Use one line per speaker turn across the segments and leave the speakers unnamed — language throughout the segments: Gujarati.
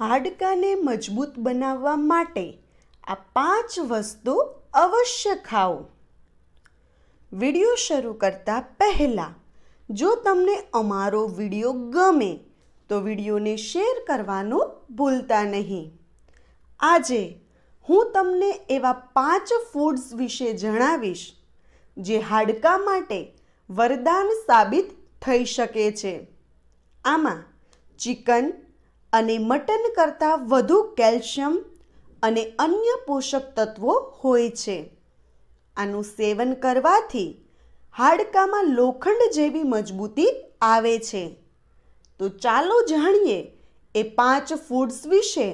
હાડકાને મજબૂત બનાવવા માટે આ પાંચ વસ્તુ અવશ્ય ખાઓ. વીડિયો શરૂ કરતા પહેલાં, જો તમને અમારો વીડિયો ગમે, તો વિડીયોને શેર કરવાનું ભૂલતા નહીં. આજે હું તમને એવા પાંચ ફૂડ્સ વિશે જણાવીશ, જે હાડકા માટે વરદાન સાબિત થઈ શકે છે. આમાં ચિકન અને મટન કરતાં વધુ કેલ્શિયમ અને અન્ય પોષક તત્વો હોય છે. આનું સેવન કરવાથી હાડકામાં લોખંડ જેવી મજબૂતી આવે છે. તો ચાલો જાણીએ એ પાંચ ફૂડ્સ વિશે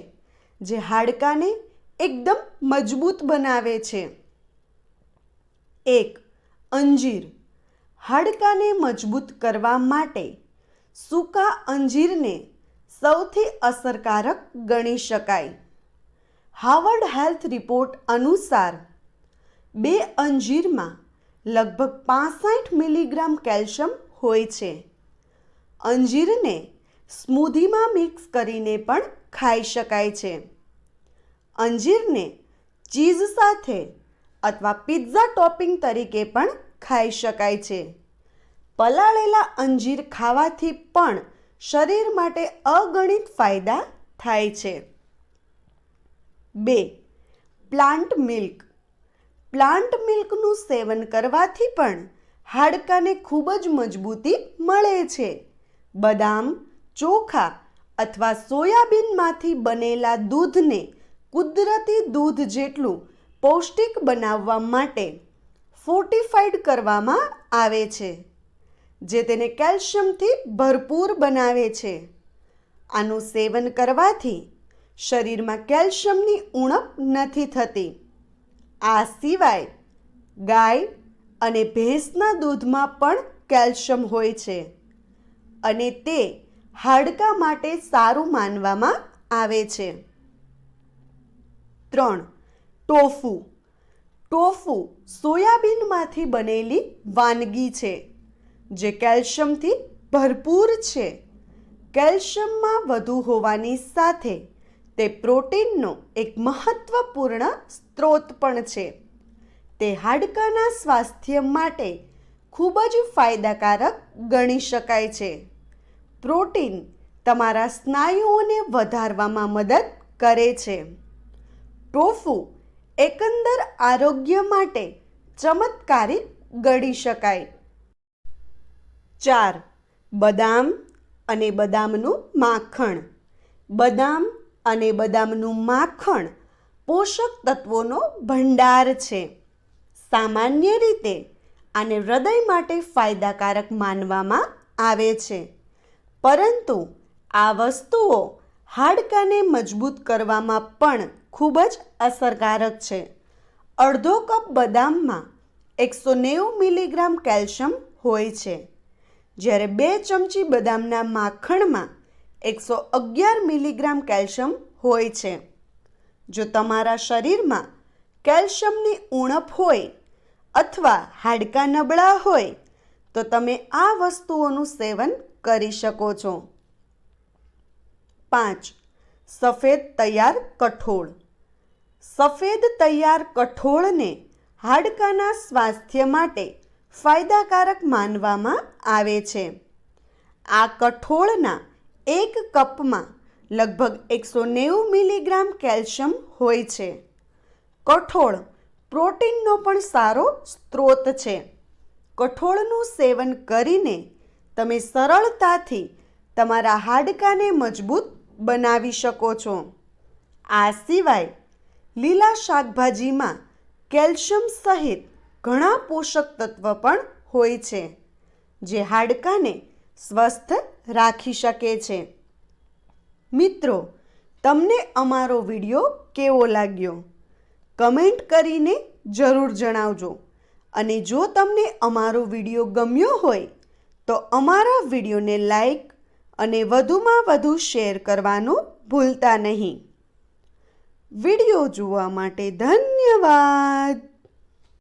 જે હાડકાને એકદમ મજબૂત બનાવે છે. એક, અંજીર. હાડકાને મજબૂત કરવા માટે સૂકા અંજીરને સૌથી અસરકારક ગણી શકાય. હાવર્ડ હેલ્થ રિપોર્ટ અનુસાર, બે અંજીરમાં લગભગ પાસઠ મિલીગ્રામ કેલ્શિયમ હોય છે. અંજીરને સ્મૂધીમાં મિક્સ કરીને પણ ખાઈ શકાય છે. અંજીરને ચીઝ સાથે અથવા પિઝા ટોપિંગ તરીકે પણ ખાઈ શકાય છે. પલાળેલા અંજીર ખાવાથી પણ શરીર માટે અગણિત ફાયદા થાય છે. બે, પ્લાન્ટ મિલ્ક. પ્લાન્ટ મિલ્કનું સેવન કરવાથી પણ હાડકાને ખૂબ જ મજબૂતી મળે છે. બદામ, ચોખા અથવા સોયાબીનમાંથી બનેલા દૂધને કુદરતી દૂધ જેટલું પૌષ્ટિક બનાવવા માટે ફોર્ટિફાઈડ કરવામાં આવે છે. જે તેને કેલ્શિયમથી ભરપૂર બનાવે છે. આનું સેવન કરવાથી શરીરમાં કેલ્શિયમની ઉણપ નથી થતી. આ સિવાય ગાય અને ભેંસના દૂધમાં પણ કેલ્શિયમ હોય છે અને તે હાડકા માટે સારું માનવામાં આવે છે. ત્રણ, ટોફુ. ટોફુ સોયાબીનમાંથી બનેલી વાનગી છે. જે કેલ્શિયમથી ભરપૂર છે. કેલ્શિયમમાં વધુ હોવાની સાથે તે પ્રોટીનનો એક મહત્વપૂર્ણ સ્ત્રોત પણ છે. તે હાડકાના સ્વાસ્થ્ય માટે ખૂબ જ ફાયદાકારક ગણી શકાય છે. પ્રોટીન તમારા સ્નાયુઓને વધારવામાં મદદ કરે છે. ટોફુ એકંદર આરોગ્ય માટે ચમત્કારિક ગણી શકાય. ચાર. બદામ અને બદામનું માખણ. બદામ અને બદામનું માખણ પોષક તત્વોનો ભંડાર છે. સામાન્ય રીતે આને હૃદય માટે ફાયદાકારક માનવામાં આવે છે. પરંતુ આ વસ્તુઓ હાડકાને મજબૂત કરવામાં પણ ખૂબ જ અસરકારક છે. અડધો કપ બદામમાં એકસો નેવું મિલીગ્રામ કેલ્શિયમ હોય છે. જ્યારે બે ચમચી બદામના માખણમાં એકસો અગિયાર મિલીગ્રામ કેલ્શિયમ હોય છે. જો તમારા શરીરમાં કેલ્શિયમની ઉણપ હોય અથવા હાડકાં નબળા હોય, તો તમે આ વસ્તુઓનું સેવન કરી શકો છો. પાંચ, સફેદ તૈયાર કઠોળ. સફેદ તૈયાર કઠોળને હાડકાના સ્વાસ્થ્ય માટે ફાયદાકારક માનવામાં આવે છે. આ કઠોળના એક કપમાં લગભગ એકસો નેવું મિલીગ્રામ કેલ્શિયમ હોય છે. કઠોળ પ્રોટીનનો પણ સારો સ્ત્રોત છે. કઠોળનું સેવન કરીને તમે સરળતાથી તમારા હાડકાને મજબૂત બનાવી શકો છો. આ સિવાય લીલા શાકભાજીમાં કેલ્શિયમ સહિત ઘણા પોષક તત્વ પણ હોય છે, જે હાડકાને સ્વસ્થ રાખી શકે છે. મિત્રો, તમને અમારો વીડિયો કેવો લાગ્યો? કમેન્ટ કરીને જરૂર જણાવજો. અને જો તમને અમારો વીડિયો ગમ્યો હોય, તો અમારા વિડીયોને લાઈક અને વધુમાં વધુ શેર કરવાનું ભૂલતા નહીં. વીડિયો જોવા માટે ધન્યવાદ!